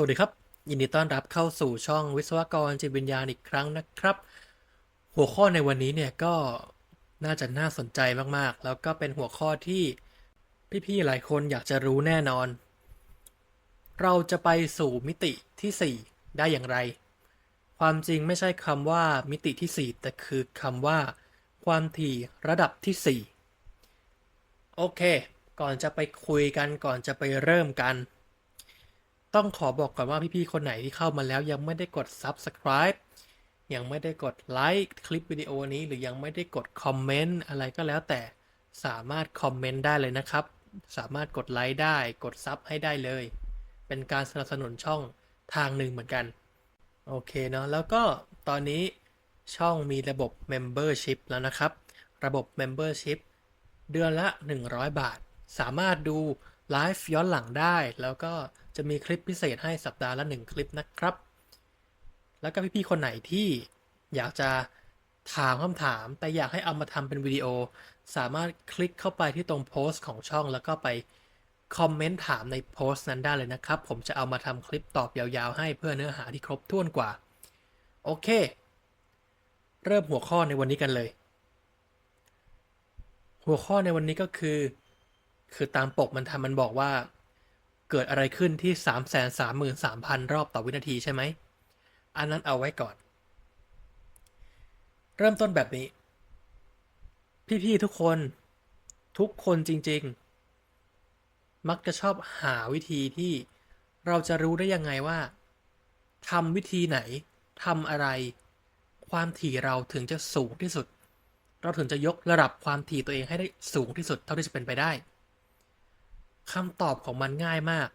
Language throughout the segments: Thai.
สวัสดีครับ ยินดีต้อนรับเข้าสู่ช่องวิศวกรจิตวิญญาณอีกครั้งนะครับ หัวข้อในวันนี้เนี่ยก็น่าจะน่าสนใจมากๆ แล้วก็เป็นหัวข้อที่พี่ๆหลายคนอยากจะรู้แน่นอน เราจะไปสู่มิติที่ 4 ได้อย่างไร ความจริงไม่ใช่คำว่ามิติที่ 4 แต่คือคำว่า ความถี่ระดับที่ 4 โอเค ก่อนจะไปคุยกันก่อนจะไปเริ่มกัน ต้องขอบอกก่อนว่าพี่ๆคนไหนที่เข้ามาแล้วยังไม่ได้กด subscribe ยังไม่ได้กดไลค์คลิปวิดีโอนี้ หรือยังไม่ได้กดคอมเมนต์อะไรก็แล้วแต่สามารถคอมเมนต์ได้เลยนะครับ สามารถกดไลค์ได้กดซับให้ได้เลย เป็นการสนับสนุนช่องทางหนึ่งเหมือนกัน โอเคเนาะแล้วก็ตอนนี้ช่องมีระบบ Membership แล้วนะครับ ระบบ Membership เดือนละ 100 บาท สามารถดูไลฟ์ย้อนหลังได้ แล้วก็ จะมีคลิปพิเศษให้สัปดาห์ละ1คลิปนะครับ แล้วก็พี่ๆคนไหนที่อยากจะถามคำถาม แต่อยากให้เอามาทำเป็นวิดีโอ สามารถคลิกเข้าไปที่ตรงโพสต์ของช่อง แล้วก็ไปคอมเมนต์ถามในโพสต์นั้นได้เลยนะครับ ผมจะเอามาทำคลิปตอบยาวๆ ให้เพื่อเนื้อหาที่ครบถ้วนกว่า โอเค เริ่มหัวข้อในวันนี้กันเลย หัวข้อในวันนี้ก็คือ คือตามปกมันทำมันบอกว่า เกิดอะไรขึ้นที่ 3 3 3 3 0 0 0 รอบต่อวินาทีใช่ไหม อันนั้นเอาไว้ก่อน เริ่มต้นแบบนี้ พี่ ๆ ทุกคนทุกคนจริง ๆ มักจะชอบหาวิธีที่เราจะรู้ได้ยังไงว่าทำวิธีไหนทำอะไร ความถี่เราถึงจะสูงที่สุด เราถึงจะยกระดับความถี่ตัวเองให้ได้สูงที่สุดเท่าที่จะเป็นไปได้ คำตอบของมันง่ายมาก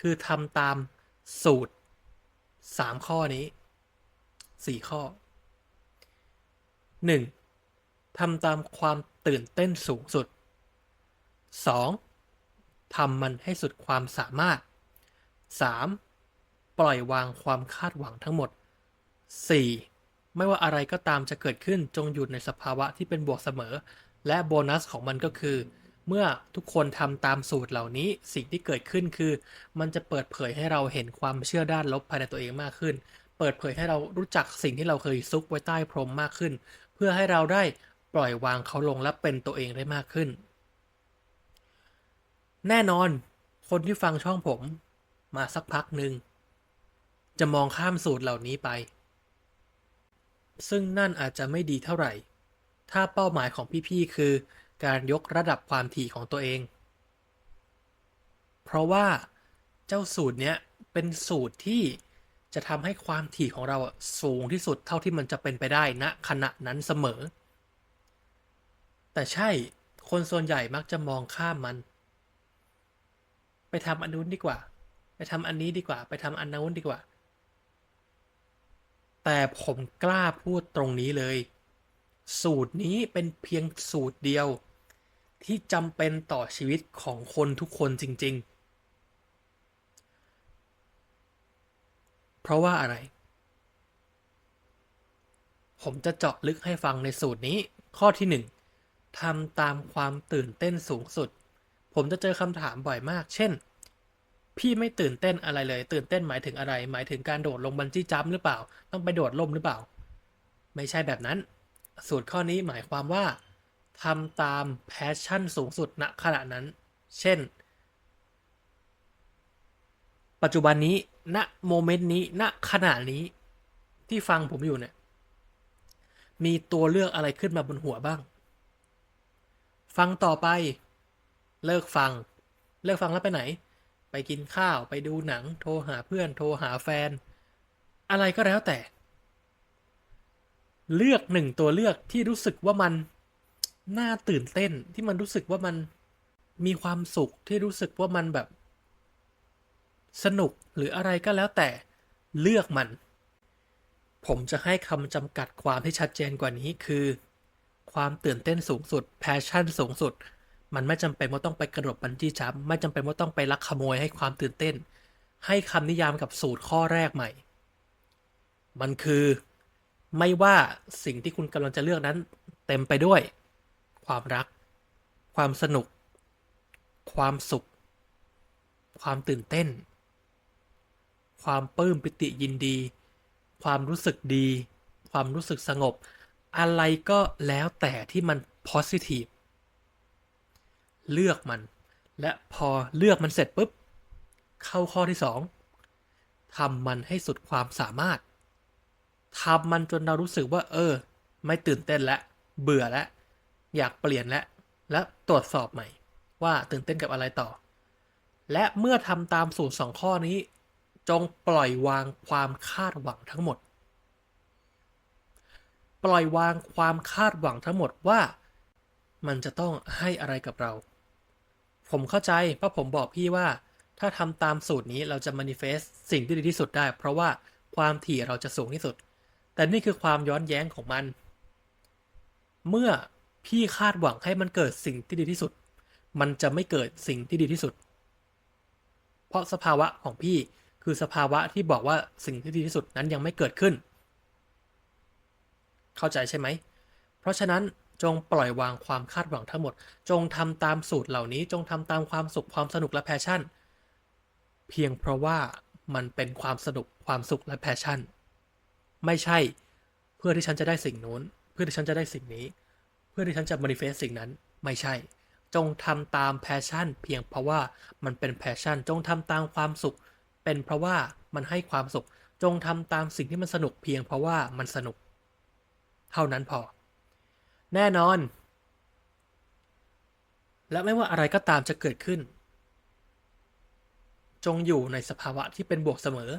คือทำตามสูตร3ข้อนี้4ข้อ 1. ทำตามความตื่นเต้นสูงสุด 2. ทำมันให้สุดความสามารถ 3. ปล่อยวางความคาดหวังทั้งหมด 4. ไม่ว่าอะไรก็ตามจะเกิดขึ้นจงอยู่ในสภาวะที่เป็นบวกเสมอ และโบนัสของมันก็คือ เมื่อทุกคนทำตามสูตรเหล่านี้สิ่งที่เกิดขึ้นคือ มันจะเปิดเผยให้เราเห็นความเชื่อด้านลบภายในตัวเองมากขึ้น เปิดเผยให้เรารู้จักสิ่งที่เราเคยซุกไว้ใต้พรมมากขึ้น เพื่อให้เราได้ปล่อยวางเขาลงและเป็นตัวเองได้มากขึ้น แน่นอน คนที่ฟังช่องผมมาสักพักหนึ่งจะมองข้ามสูตรเหล่านี้ไป ซึ่งนั่นอาจจะไม่ดีเท่าไหร่ ถ้าเป้าหมายของพี่ๆคือ การยกระดับความถี่ของตัวเอง เพราะว่าเจ้าสูตรเนี้ยเป็นสูตรที่จะทำให้ความถี่ของเราสูงที่สุดเท่าที่มันจะเป็นไปได้ณขณะนั้นเสมอ แต่ใช่คนส่วนใหญ่มักจะมองข้ามมัน ไปทำอันนู้นดีกว่า ไปทำอันนี้ดีกว่า ไปทำอันนู้นดีกว่า แต่ผมกล้าพูดตรงนี้เลย สูตรนี้เป็นเพียงสูตรเดียว ที่จำเป็นต่อชีวิตของคนทุกคนจริง ๆ เพราะว่าอะไร ผมจะเจาะลึกให้ฟังในสูตรนี้ ข้อที่หนึ่งทำตามความตื่นเต้นสูงสุด ผมจะเจอคำถามบ่อยมาก เช่น พี่ไม่ตื่นเต้นอะไรเลย ตื่นเต้นหมายถึงอะไร หมายถึงการโดดลงบันจี้จัมหรือเปล่า ต้องไปโดดล่มหรือเปล่า ไม่ใช่แบบนั้น สูตรข้อนี้หมายความว่าทำตามแพชชั่นสูงสุดณขณะนั้น เช่น ปัจจุบันนี้ณโมเมนต์นี้ณขณะนี้ที่ฟังผมอยู่เนี่ย มีตัวเลือกอะไรขึ้นมาบนหัวบ้าง ฟังต่อไป เลิกฟัง เลิกฟังแล้วไปไหน ไปกินข้าวไปดูหนัง โทรหาเพื่อน โทรหาแฟน อะไรก็แล้วแต่ เลือกหนึ่งตัวเลือกที่รู้สึกว่ามันน่าตื่นเต้นที่มันรู้สึกว่ามันมีความสุขที่รู้สึกว่ามันแบบ สนุกหรืออะไรก็แล้วแต่เลือกมัน ผมจะให้คำจำกัดความที่ชัดเจนกว่านี้คือ ความตื่นเต้นสูงสุดแพชชั่นสูงสุด มันไม่จำเป็นว่าต้องไปกระโดดบันจี้จัมไม่จำเป็นว่าต้องไปลักขโมยให้ความตื่นเต้น ให้คำนิยามกับสูตรข้อแรกใหม่ มันคือ ไม่ว่าสิ่งที่คุณกำลังจะเลือกนั้น เต็มไปด้วย ความรัก ความสนุก ความสุข ความตื่นเต้น ความปลื้มปิติยินดี ความรู้สึกดี ความรู้สึกสงบ อะไรก็แล้วแต่ที่มัน positive เลือกมัน และพอเลือกมันเสร็จปุ๊บ เข้าข้อที่สองทำมันให้สุดความสามารถ ทำมันจนเรารู้สึกว่า เออ ไม่ตื่นเต้นแล้วเบื่อแล้วอยากเปลี่ยนแล้วและตรวจสอบใหม่ ว่าตื่นเต้นกับอะไรต่อ และเมื่อทำตามสูตรสองข้อนี้ จงปล่อยวางความคาดหวังทั้งหมด ปล่อยวางความคาดหวังทั้งหมดว่า มันจะต้องให้อะไรกับเรา ผมเข้าใจเพราะผมบอกพี่ว่า ถ้าทำตามสูตรนี้เราจะ manifest สิ่งที่ดีที่สุดได้ เพราะว่าความถี่เราจะสูงที่สุด แต่นี่คือความย้อนแย้งของมัน เมื่อพี่คาดหวังให้มันเกิดสิ่งที่ดีที่สุด มันจะไม่เกิดสิ่งที่ดีที่สุด เพราะสภาวะของพี่คือสภาวะที่บอกว่าสิ่งที่ดีที่สุดนั้นยังไม่เกิดขึ้น เข้าใจใช่ไหม เพราะฉะนั้นจงปล่อยวางความคาดหวังทั้งหมด จงทำตามสูตรเหล่านี้ จงทำตามความสุขความสนุกและแพชชั่น เพียงเพราะว่ามันเป็นความสนุกความสุขและแพชชั่น ไม่ใช่เพื่อที่ฉันจะได้สิ่งนู้น เพื่อที่ฉันจะได้สิ่งนี้ เพื่อที่ฉันจะมานิเฟสสิ่งนั้น ไม่ใช่ จงทำตามแพชชั่น เพียงเพราะว่ามันเป็นแพชชั่น จงทำตามความสุข เป็นเพราะว่ามันให้ความสุข จงทำตามสิ่งที่มันสนุกเพียงเพราะว่ามันสนุก เท่านั้นพอ แน่นอน และไม่ว่าอะไรก็ตามจะเกิดขึ้น จงอยู่ในสภาวะที่เป็นบวกเสมอ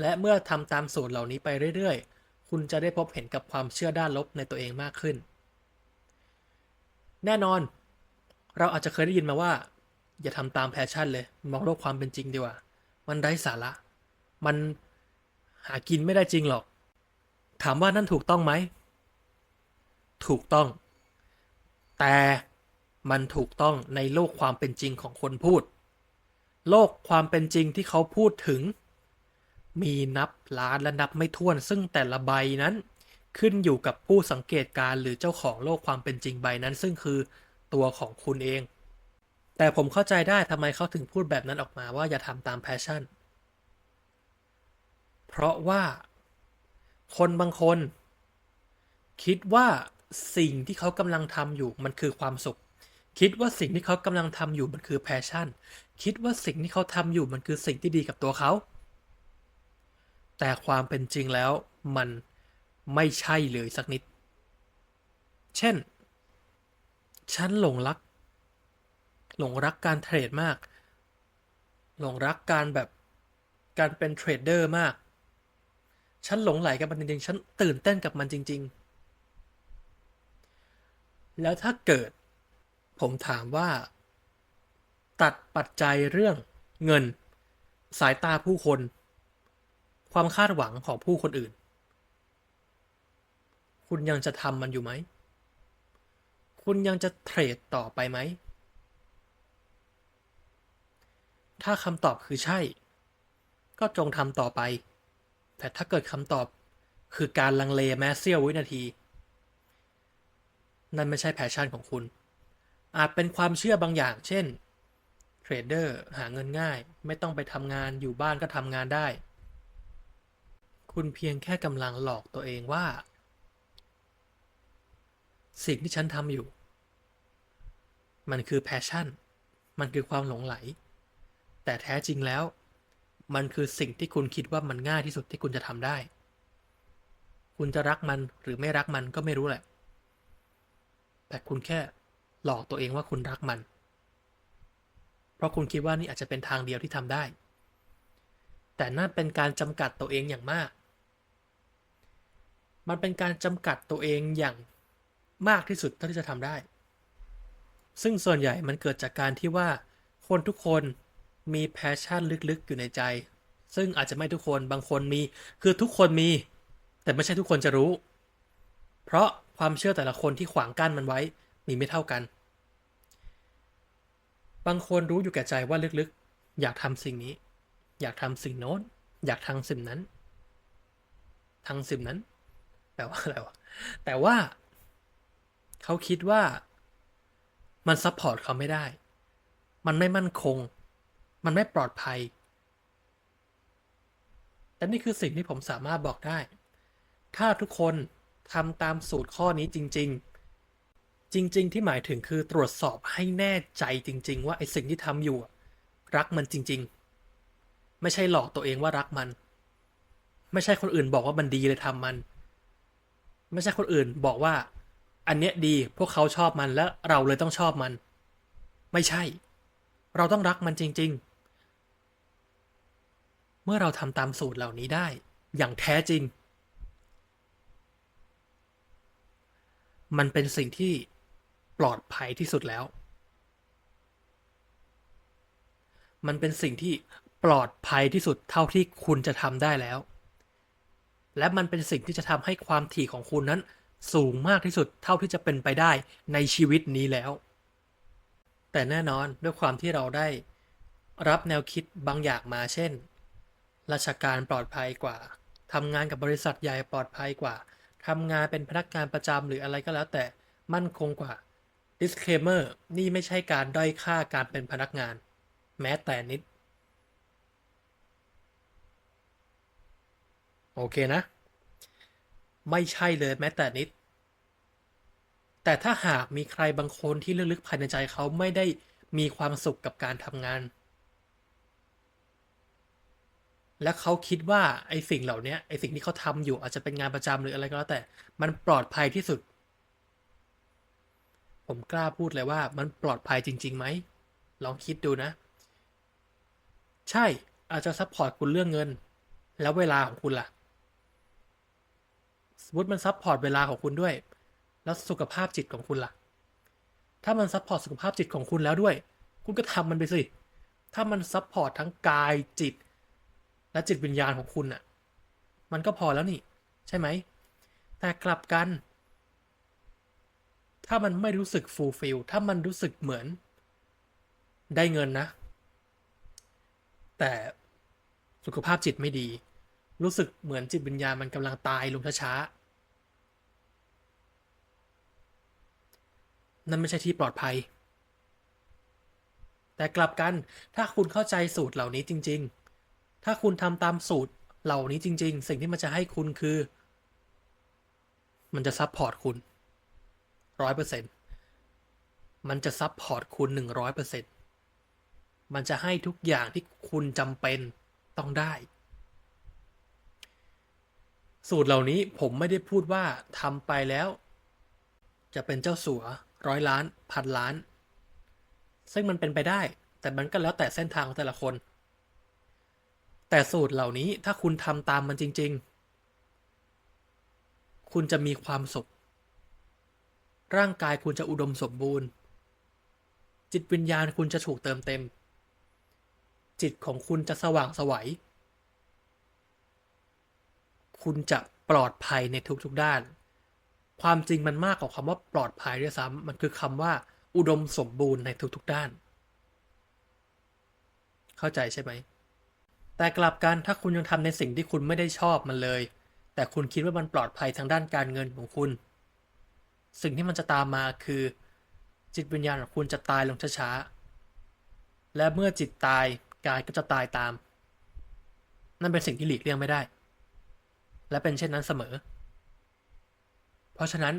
และเมื่อทำตามสูตรเหล่านี้ไปเรื่อยๆ คุณจะได้พบเห็นกับความเชื่อด้านลบในตัวเองมากขึ้น แน่นอน เราอาจจะเคยได้ยินมาว่า อย่าทำตามแพชชั่นเลย มองโลกความเป็นจริงดีกว่า มันไร้สาระ มันหากินไม่ได้จริงหรอก ถามว่านั่นถูกต้องไหม ถูกต้อง แต่มันถูกต้องในโลกความเป็นจริงของคนพูด โลกความเป็นจริงที่เขาพูดถึง มีนับล้านและนับไม่ถ้วนซึ่งแต่ละใบนั้น ขึ้นอยู่กับผู้สังเกตการณ์หรือเจ้าของโลกความเป็นจริงใบนั้น ซึ่งคือตัวของคุณเอง แต่ผมเข้าใจได้ทำไมเขาถึงพูดแบบนั้นออกมาว่าอย่าทำตามแพชชั่น เพราะว่า คนบางคน คิดว่าสิ่งที่เขากำลังทำอยู่มันคือความสุข คิดว่าสิ่งที่เขากำลังทำอยู่มันคือแพชชั่น คิดว่าสิ่งที่เขาทำอยู่มันคือสิ่งที่ดีกับตัวเขา แต่ความเป็นจริงแล้วมันไม่ใช่เลยสักนิด เช่น ฉันหลงรัก หลงรักการเทรดมาก หลงรักการแบบการเป็นเทรดเดอร์มาก ฉันหลงไหลกับมันจริงๆ ฉันตื่นเต้นกับมันจริง ๆ แล้วถ้าเกิด ผมถามว่า ตัดปัจจัยเรื่องเงิน สายตาผู้คน ความคาดหวังของผู้คนอื่น คุณยังจะทำมันอยู่ไหม คุณยังจะเทรดต่อไปไหม ถ้าคำตอบคือใช่ ก็จงทำต่อไป แต่ถ้าเกิดคำตอบคือการลังเลแม้เสี้ยววินาที นั่นไม่ใช่แพชชั่นของคุณ อาจเป็นความเชื่อบางอย่าง เช่นเทรดเดอร์หาเงินง่าย ไม่ต้องไปทำงานอยู่บ้านก็ทำงานได้ คุณเพียงแค่กำลังหลอกตัวเองว่า สิ่งที่ฉันทำอยู่ มันคือแพชชั่น มันคือความหลงไหล แต่แท้จริงแล้ว มันคือสิ่งที่คุณคิดว่ามันง่ายที่สุดที่คุณจะทำได้ คุณจะรักมันหรือไม่รักมันก็ไม่รู้แหละ แต่คุณแค่หลอกตัวเองว่าคุณรักมัน เพราะคุณคิดว่านี่อาจจะเป็นทางเดียวที่ทำได้แต่นั่นเป็นการจำกัดตัวเองอย่างมาก มันเป็นการจำกัดตัวเองอย่างมากที่สุดเท่าที่จะทำได้ ซึ่งส่วนใหญ่มันเกิดจากการที่ว่าคนทุกคนมีแพชชั่นลึกๆอยู่ในใจ ซึ่งอาจจะไม่ทุกคนบางคนมี คือทุกคนมี แต่ไม่ใช่ทุกคนจะรู้ เพราะความเชื่อแต่ละคนที่ขวางกั้นมันไว้มีไม่เท่ากัน บางคนรู้อยู่แก่ใจว่าลึกๆ อยากทำสิ่งนี้ อยากทำสิ่งโน้น อยากทำสิ่งนั้นทำสิ่งนั้น แปลว่าอะไรวะ แต่ว่า เขาคิดว่ามันซัพพอร์ตเขาไม่ได้ มันไม่มั่นคง มันไม่ปลอดภัยและนี่คือสิ่งที่ผมสามารถบอกได้ ถ้าทุกคนทำตามสูตรข้อนี้จริง ๆ จริง ๆ ที่หมายถึงคือตรวจสอบให้แน่ใจจริง ๆ ว่าไอ้สิ่งที่ทำอยู่ รักมันจริง ๆ ไม่ใช่หลอกตัวเองว่ารักมัน ไม่ใช่คนอื่นบอกว่ามันดีเลยทำมัน ไม่ใช่คนอื่นบอกว่า อันเนี้ยดีพวกเขาชอบมันแล้วเราเลยต้องชอบมัน ไม่ใช่ เราต้องรักมันจริง ๆ เมื่อเราทำตามสูตรเหล่านี้ได้ อย่างแท้จริง มันเป็นสิ่งที่ปลอดภัยที่สุดแล้ว มันเป็นสิ่งที่ปลอดภัยที่สุดเท่าที่คุณจะทำได้แล้ว และมันเป็นสิ่งที่จะทำให้ความถี่ของคุณนั้น สูงมากที่สุดเท่าที่จะเป็นไปได้ในชีวิตนี้แล้ว แต่แน่นอนด้วยความที่เราได้รับแนวคิดบางอย่างมาเช่น ราชการปลอดภัยกว่าทำงานกับบริษัทใหญ่ปลอดภัยกว่าทำงานเป็นพนักงานประจำหรืออะไรก็แล้วแต่มั่นคงกว่า disclaimer นี่ไม่ใช่การด้อยค่าการเป็นพนักงาน แม้แต่นิด โอเคนะ ไม่ใช่เลยแม้แต่นิด แต่ถ้าหากมีใครบางคนที่ลึกๆภายในใจเขาไม่ได้มีความสุขกับการทำงาน และเขาคิดว่าไอ้สิ่งเหล่านี้ไอ้สิ่งที่เขาทำอยู่อาจจะเป็นงานประจำหรืออะไรก็แล้วแต่ มันปลอดภัยที่สุด ผมกล้าพูดเลยว่ามันปลอดภัยจริงๆไหม ลองคิดดูนะ ใช่อาจจะซัพพอร์ตคุณเรื่องเงิน แล้วเวลาของคุณล่ะ มมติมันซัพพอร์ตเวลาของคุณด้วย แล้วสุขภาพจิตของคุณล่ะ ถ้ามันซัพพอร์ตสุขภาพจิตของคุณแล้วด้วย คุณก็ทำมันไปสิ ถ้ามันซัพพอร์ตทั้งกายจิต และจิตวิญญาณของคุณอะ มันก็พอแล้วนี่ ใช่ไหม แต่กลับกัน ถ้ามันไม่รู้สึกฟูลฟิลถ้ามันรู้สึกเหมือน ได้เงินนะ แต่สุขภาพจิตไม่ดี รู้สึกเหมือนจิตวิญญาณมันกำลังตายลงช้าๆ นั่นไม่ใช่ที่ปลอดภัย แต่กลับกันถ้าคุณเข้าใจสูตรเหล่านี้จริง ๆ ถ้าคุณทำตามสูตรเหล่านี้จริง ๆ สิ่งที่มันจะให้คุณคือ มันจะซับพอร์ตคุณร้อยเปอร์เซ็นต์มันจะซับพอร์ตคุณหนึ่งร้อยเปอร์เซ็นต์มันจะให้ทุกอย่างที่คุณจำเป็นต้องได้ สูตรเหล่านี้ผมไม่ได้พูดว่าทำไปแล้ว จะเป็นเจ้าสัว ร้อยล้าน พันล้าน ซึ่งมันเป็นไปได้ แต่มันก็แล้วแต่เส้นทางของแต่ละคน แต่สูตรเหล่านี้ถ้าคุณทำตามมันจริง ๆ คุณจะมีความสุข ร่างกายคุณจะอุดมสมบูรณ์ จิตวิญญาณคุณจะถูกเติมเต็ม จิตของคุณจะสว่างสวัย คุณจะปลอดภัยในทุกๆด้าน ความจริงมันมากกว่าคำว่าปลอดภัยด้วยซ้ำมันคือคำว่า อุดมสมบูรณ์ในทุกๆด้าน เข้าใจใช่ไหม แต่กลับกันถ้าคุณยังทำในสิ่งที่คุณไม่ได้ชอบมันเลย แต่คุณคิดว่ามันปลอดภัยทางด้านการเงินของคุณ สิ่งที่มันจะตามมาคือ จิตวิญญาณของคุณจะตายลงช้าๆ และเมื่อจิตตายกายก็จะตายตาม นั่นเป็นสิ่งที่หลีกเลี่ยงไม่ได้ และเป็นเช่นนั้นเสมอ เพราะฉะนั้น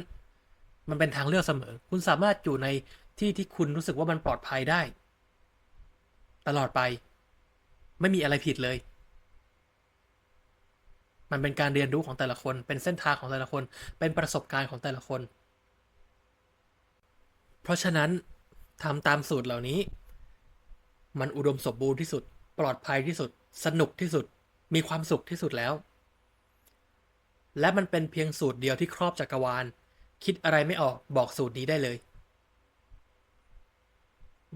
มันเป็นทางเลือกเสมอ คุณสามารถอยู่ในที่ที่คุณรู้สึกว่ามันปลอดภัยได้ ตลอดไป ไม่มีอะไรผิดเลย มันเป็นการเรียนรู้ของแต่ละคน เป็นเส้นทางของแต่ละคน เป็นประสบการณ์ของแต่ละคน เพราะฉะนั้นทำตามสูตรเหล่านี้ มันอุดมสมบูรณ์ที่สุด ปลอดภัยที่สุด สนุกที่สุด มีความสุขที่สุดแล้ว และมันเป็นเพียงสูตรเดียวที่ครอบจักรวาล คิดอะไรไม่ออกบอกสูตรนี้ได้เลย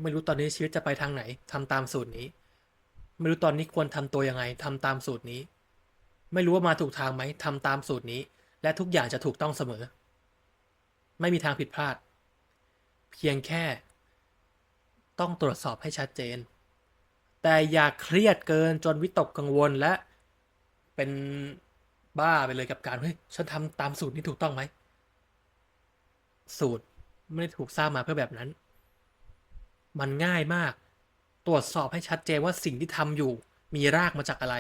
ไม่รู้ตอนนี้ชีวิตจะไปทางไหนทำตามสูตรนี้ ไม่รู้ตอนนี้ควรทำตัวยังไงทำตามสูตรนี้ ไม่รู้ว่ามาถูกทางไหมทำตามสูตรนี้ และทุกอย่างจะถูกต้องเสมอ ไม่มีทางผิดพลาด เพียงแค่ ต้องตรวจสอบให้ชัดเจน แต่อย่าเครียดเกินจนวิตกกังวลและเป็น บ้าไปเลยกับการเฮ้ยฉันทำตามสูตรนี้ถูกต้องไหม สูตรไม่ได้ถูกสร้างมาเพื่อแบบนั้น มันง่ายมาก ตรวจสอบให้ชัดเจนว่าสิ่งที่ทำอยู่ มีรากมาจากอะไร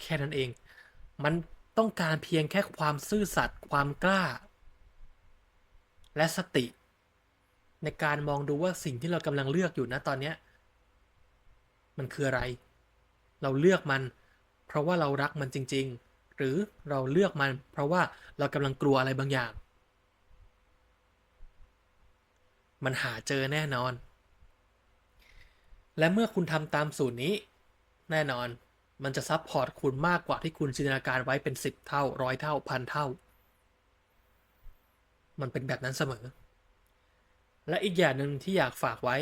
แค่นั้นเอง มันต้องการเพียงแค่ความซื่อสัตย์ความกล้า และสติ ในการมองดูว่าสิ่งที่เรากำลังเลือกอยู่นะตอนนี้มันคืออะไร เราเลือกมัน เพราะว่าเรารักมันจริง ๆ หรือเราเลือกมัน เพราะว่าเรากำลังกลัวอะไรบางอย่าง มันหาเจอแน่นอน และเมื่อคุณทำตามสูตรนี้ แน่นอนมันจะซับพอร์ตคุณมากกว่าที่คุณจินตนาการไว้เป็นสิบเท่าร้อยเท่าพันเท่า มันเป็นแบบนั้นเสมอ และอีกอย่างหนึ่งที่อยากฝากไว้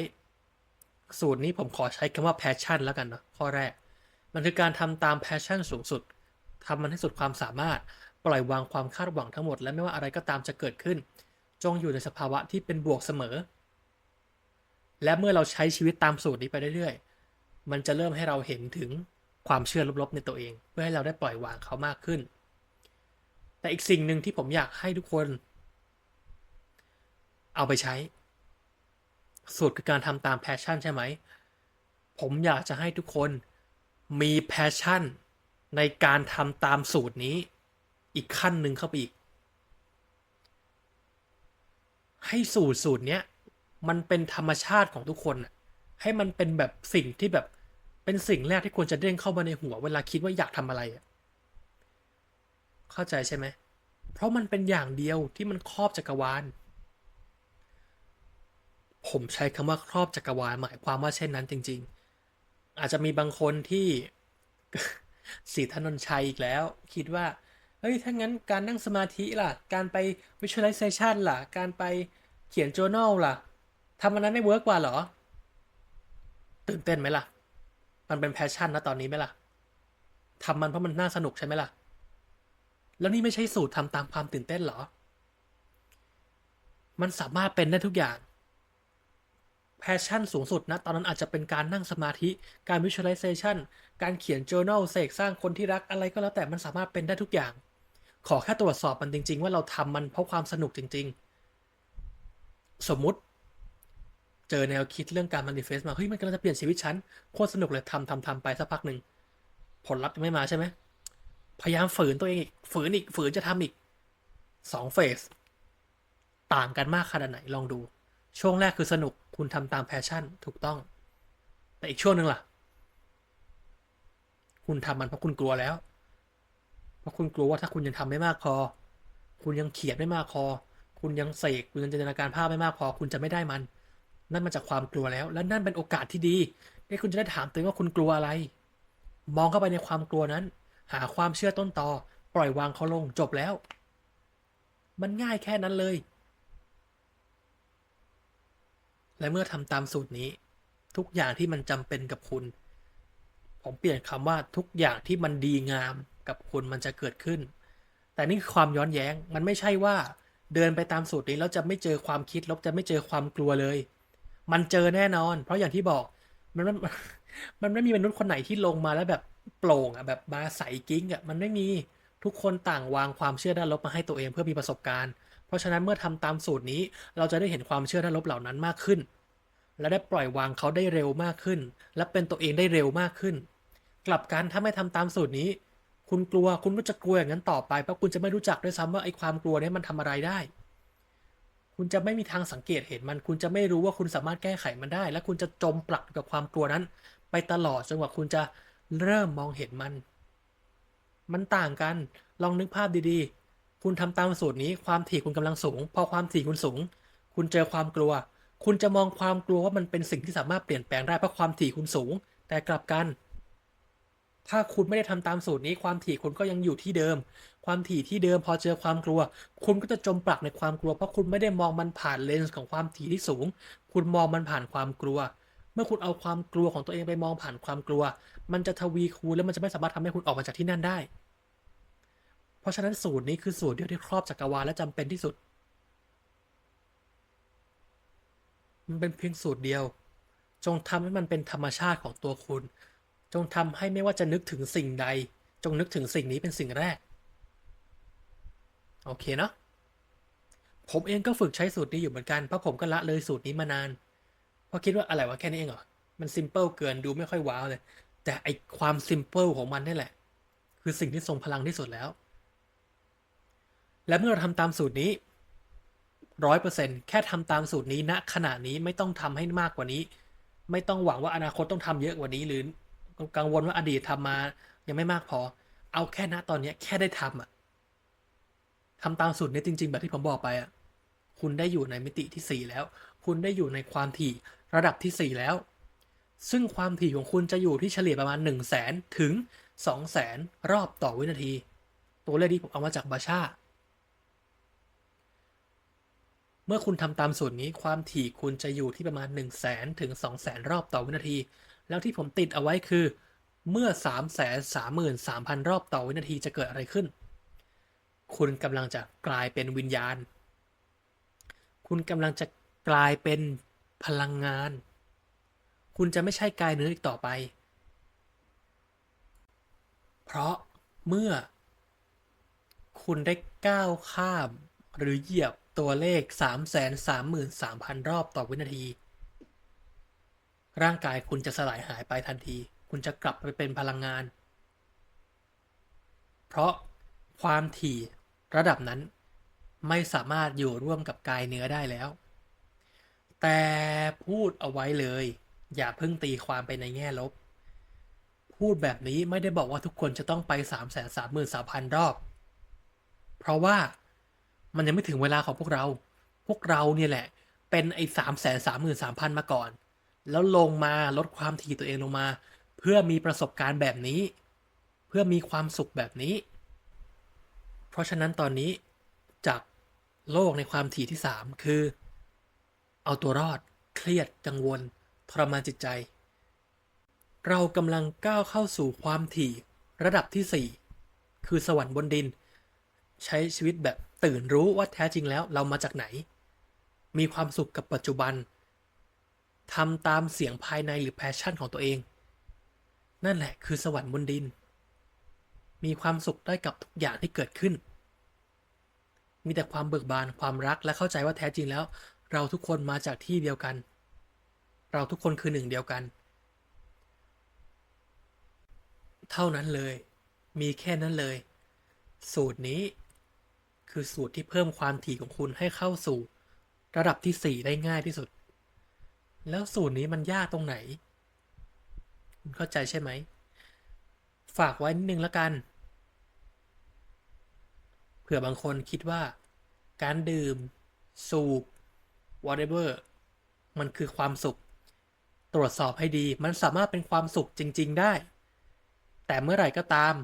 สูตรนี้ผมขอใช้คำว่า passion แล้วกันนะข้อแรก มันคือการทำตาม passion สูงสุดทำมันให้สุดความสามารถ ปล่อยวางความคาดหวังทั้งหมด และไม่ว่าอะไรก็ตามจะเกิดขึ้น จงอยู่ในสภาวะที่เป็นบวกเสมอ และเมื่อเราใช้ชีวิตตามสูตรนี้ไปเรื่อยๆ มันจะเริ่มให้เราเห็นถึงความเชื่อลบๆในตัวเอง เพื่อให้เราได้ปล่อยวางเขามากขึ้น แต่อีกสิ่งหนึ่งที่ผมอยากให้ทุกคน เอาไปใช้ สูตรคือการทำตามแพชชั่นใช่ไหม ผมอยากจะให้ทุกคน มีแพชชั่น ในการทำตามสูตรนี้ อีกขั้นหนึ่งเข้าไปอีก ให้สูตรสูตรเนี้ยมันเป็นธรรมชาติของทุกคน ให้มันเป็นแบบสิ่งที่แบบเป็นสิ่งแรกที่ควรจะเด้งเข้ามาในหัว เวลาคิดว่าอยากทำอะไรเข้าใจใช่ไหม เพราะมันเป็นอย่างเดียวที่มันครอบจักรวาล ผมใช้คำว่าครอบจักรวาลหมายความว่าเช่นนั้นจริง ๆ อาจจะมีบางคนที่สีถนนชัยอีกแล้ว คิดว่าเฮ้ยถ้างั้นการนั่งสมาธิล่ะ การไป visualization ล่ะ การไปเขียน journal ล่ะทำอันนั้นไม่เวิร์กกว่าเหรอ ตื่นเต้นไหมล่ะ มันเป็นแพชชั่นนะตอนนี้ไหมล่ะทำมันเพราะมันน่าสนุกใช่ไหมล่ะ แล้วนี่ไม่ใช่สูตรทำตามความตื่นเต้นเหรอ มันสามารถเป็นได้ทุกอย่าง แพชชั่นสูงสุดนะตอนนั้นอาจจะเป็นการนั่งสมาธิ การ visualization การเขียน journal เสกสร้างคนที่รักอะไรก็แล้วแต่มันสามารถเป็นได้ทุกอย่าง ขอแค่ตรวจสอบมันจริง ๆ ว่าเราทำมันเพราะความสนุกจริง ๆ สมมุติ เจอแนวคิดเรื่องการ manifest มาเฮ้ยมันกำลังจะเปลี่ยนชีวิตฉันโคตรสนุกเลยทำทำทำไปสักพักหนึ่งผลลัพธ์ยังไม่มาใช่ไหมพยายามฝืนตัวเองอีกฝืนอีกฝืนจะทำอีกสองเฟสต่างกันมากขนาดไหนลองดู ช่วงแรกคือสนุก คุณทำตามแพชชั่นถูกต้อง แต่อีกช่วงหนึ่งล่ะ คุณทำมันเพราะคุณกลัวแล้ว เพราะคุณกลัวว่าถ้าคุณยังทำไม่มากพอ คุณยังเขียนไม่มากพอ คุณยังเสกคุณยังจินตนาการภาพไม่มากพอ คุณจะไม่ได้มัน นั่นมาจากความกลัวแล้ว และนั่นเป็นโอกาสที่ดีที่คุณจะได้ถามตัวเองว่าคุณกลัวอะไร มองเข้าไปในความกลัวนั้น หาความเชื่อต้นตอ ปล่อยวางเขาลงจบแล้ว มันง่ายแค่นั้นเลย และเมื่อทำตามสูตรนี้ ทุกอย่างที่มันจำเป็นกับคุณ ผมเปลี่ยนคำว่าทุกอย่างที่มันดีงามกับคุณมันจะเกิดขึ้น แต่นี่คือความย้อนแย้ง มันไม่ใช่ว่าเดินไปตามสูตรนี้แล้วจะไม่เจอความคิดลบจะไม่เจอความกลัวเลย มันเจอแน่นอน เพราะอย่างที่บอกมันมันมันไม่มีมนุษย์คนไหนที่ลงมาแล้วแบบโปร่งอะแบบมาใสกิ้งอะมันไม่มีทุกคนต่างวางความเชื่อด้านลบมาให้ตัวเองเพื่อมีประสบการณ์ เพราะฉะนั้นเมื่อทำตามสูตรนี้ เราจะได้เห็นความเชื่อด้านลบเหล่านั้นมากขึ้น และได้ปล่อยวางเขาได้เร็วมากขึ้น และเป็นตัวเองได้เร็วมากขึ้น กลับกันถ้าไม่ทำตามสูตรนี้ คุณกลัวคุณก็จะกลัวอย่างนั้นต่อไปเพราะคุณจะไม่รู้จักด้วยซ้ำว่าไอ้ความกลัวนี้มันทำอะไรได้ คุณจะไม่มีทางสังเกตเห็นมัน คุณจะไม่รู้ว่าคุณสามารถแก้ไขมันได้ และคุณจะจมปลักกับความกลัวนั้น ไปตลอดจนกว่าคุณจะเริ่มมองเห็นมัน มันต่างกัน ลองนึกภาพดีๆ คุณทำตามสูตรนี้ความถี่คุณกำลังสูง พอความถี่คุณสูง คุณเจอความกลัว คุณจะมองความกลัวว่ามันเป็นสิ่งที่สามารถเปลี่ยนแปลงได้เพราะความถี่คุณสูง แต่กลับกัน ถ้าคุณไม่ได้ทำตามสูตรนี้ความถี่คุณก็ยังอยู่ที่เดิม ความถี่ที่เดิมพอเจอความกลัว คุณก็จะจมปลักในความกลัว เพราะคุณไม่ได้มองมันผ่านเลนส์ของความถี่ที่สูง คุณมองมันผ่านความกลัวเมื่อคุณเอาความกลัวของตัวเองไปมองผ่านความกลัว มันจะทวีคูณแล้วมันจะไม่สามารถทำให้คุณออกมาจากที่นั่นได้ เพราะฉะนั้นสูตรนี้คือสูตรเดียวที่ครอบจักรวาลและจำเป็นที่สุด มันเป็นเพียงสูตรเดียว จงทำให้มันเป็นธรรมชาติของตัวคุณ จงทำให้ไม่ว่าจะนึกถึงสิ่งใด จงนึกถึงสิ่งนี้เป็นสิ่งแรก โอเคเนาะผมเองก็ฝึกใช้สูตรนี้อยู่เหมือนกัน เพราะผมก็ละเลยสูตรนี้มานาน เพราะคิดว่าอะไรวะแค่นี้เองเหรอ มันซิมเปิลเกินดูไม่ค่อยว้าวเลย แต่ไอความซิมเปิลของมันนี่แหละ คือสิ่งที่ทรงพลังที่สุดแล้ว และเมื่อเราทำตามสูตรนี้ร้อยเปอร์เซ็นแค่ทำตามสูตรนี้ณขณะนี้ไม่ต้องทำให้มากกว่านี้ ไม่ต้องหวังว่าอนาคตต้องทำเยอะกว่านี้ หรือกังวลว่าอดีตทำมายังไม่มากพอ เอาแค่ณตอนนี้แค่ได้ทำอะทำตามสูตรนี้จริง ๆ แบบที่ผมบอกไปอะคุณได้อยู่ในมิติที่สี่แล้ว คุณได้อยู่ในความถี่ระดับที่สี่แล้ว ซึ่งความถี่ของคุณจะอยู่ที่เฉลี่ยประมาณ 1 0 0 0 0แสนถึง 2 0 0แสนรอบต่อวินาที ตัวเลขที่ผมเอามาจากบาชา เมื่อคุณทำตามสูตรนี้ความถี่คุณจะอยู่ที่ประมาณ 1 0 0 0 0แสนถึง2 0 0แสนรอบต่อวินาที แล้วที่ผมติดเอาไว้คือ เมื่อ 3 3 3 3 0 0 0 รอบต่อวินาทีจะเกิดอะไรขึ้น คุณกำลังจะกลายเป็นวิญญาณ คุณกำลังจะกลายเป็นพลังงาน คุณจะไม่ใช่กายเนื้ออีกต่อไป เพราะเมื่อ คุณได้ก้าวข้ามหรือเหยียบ ตัวเลข 333,000 รอบต่อวินาที ร่างกายคุณจะสลายหายไปทันที คุณจะกลับไปเป็นพลังงาน เพราะความถี่ระดับนั้นไม่สามารถอยู่ร่วมกับกายเนื้อได้แล้ว แต่พูดเอาไว้เลย อย่าเพิ่งตีความไปในแง่ลบ พูดแบบนี้ไม่ได้บอกว่าทุกคนจะต้องไป 3 3 3 3 0 0 0รอบ เพราะว่า มันยังไม่ถึงเวลาของพวกเรา พวกเราเนี่ยแหละ เป็นไอ้สามแสนสามหมื่นสามพันมาก่อน แล้วลงมาลดความถี่ตัวเองลงมา เพื่อมีประสบการณ์แบบนี้ เพื่อมีความสุขแบบนี้ เพราะฉะนั้นตอนนี้จากโลกในความถี่ที่สามคือ เอาตัวรอด เครียดกังวลทรมานจิตใจ เรากำลังก้าวเข้าสู่ความถี่ระดับที่สี่คือสวรรค์บนดิน ใช้ชีวิตแบบตื่นรู้ว่าแท้จริงแล้วเรามาจากไหน มีความสุขกับปัจจุบันทำตามเสียงภายในหรือแพชชั่นของตัวเอง นั่นแหละคือสวรรค์บนดิน มีความสุขได้กับทุกอย่างที่เกิดขึ้น มีแต่ความเบิกบานความรักและเข้าใจว่าแท้จริงแล้ว เราทุกคนมาจากที่เดียวกัน เราทุกคนคือหนึ่งเดียวกัน เท่านั้นเลย มีแค่นั้นเลย สูตรนี้ คือสูตรที่เพิ่มความถี่ของคุณให้เข้าสู่ ระดับที่สี่ได้ง่ายที่สุด แล้วสูตรนี้มันยากตรงไหน คุณเข้าใจใช่ไหม ฝากไว้นิดนึงละกัน เผื่อบางคนคิดว่า การดื่ม สูบ whatever มันคือความสุข ตรวจสอบให้ดี มันสามารถเป็นความสุขจริง ๆ ได้ แต่เมื่อไหร่ก็ตาม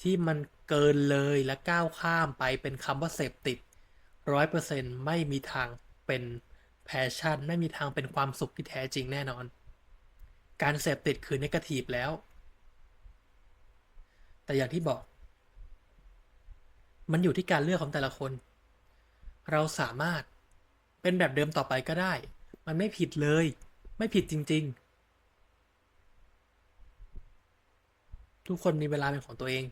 ที่มัน เกินเลยและก้าวข้ามไปเป็นคำว่าเสพติดร้อยเปอร์เซ็นไม่มีทางเป็นแพชชั่น ไม่มีทางเป็นความสุขที่แท้จริงแน่นอน การเสพติดคือเนกาทีฟแล้ว แต่อย่างที่บอก มันอยู่ที่การเลือกของแต่ละคน เราสามารถเป็นแบบเดิมต่อไปก็ได้ มันไม่ผิดเลย ไม่ผิดจริง ๆ ทุกคนมีเวลาเป็นของตัวเอง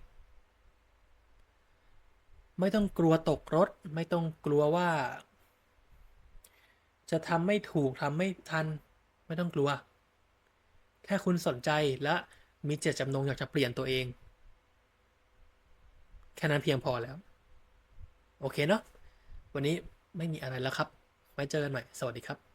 ไม่ต้องกลัวตกรถ ไม่ต้องกลัวว่า จะทำไม่ถูกทำไม่ทัน ไม่ต้องกลัว แค่คุณสนใจและมีเจตจำนงอยากจะเปลี่ยนตัวเอง แค่นั้นเพียงพอแล้ว โอเคเนาะวันนี้ไม่มีอะไรแล้วครับ ไว้เจอกันใหม่ สวัสดีครับ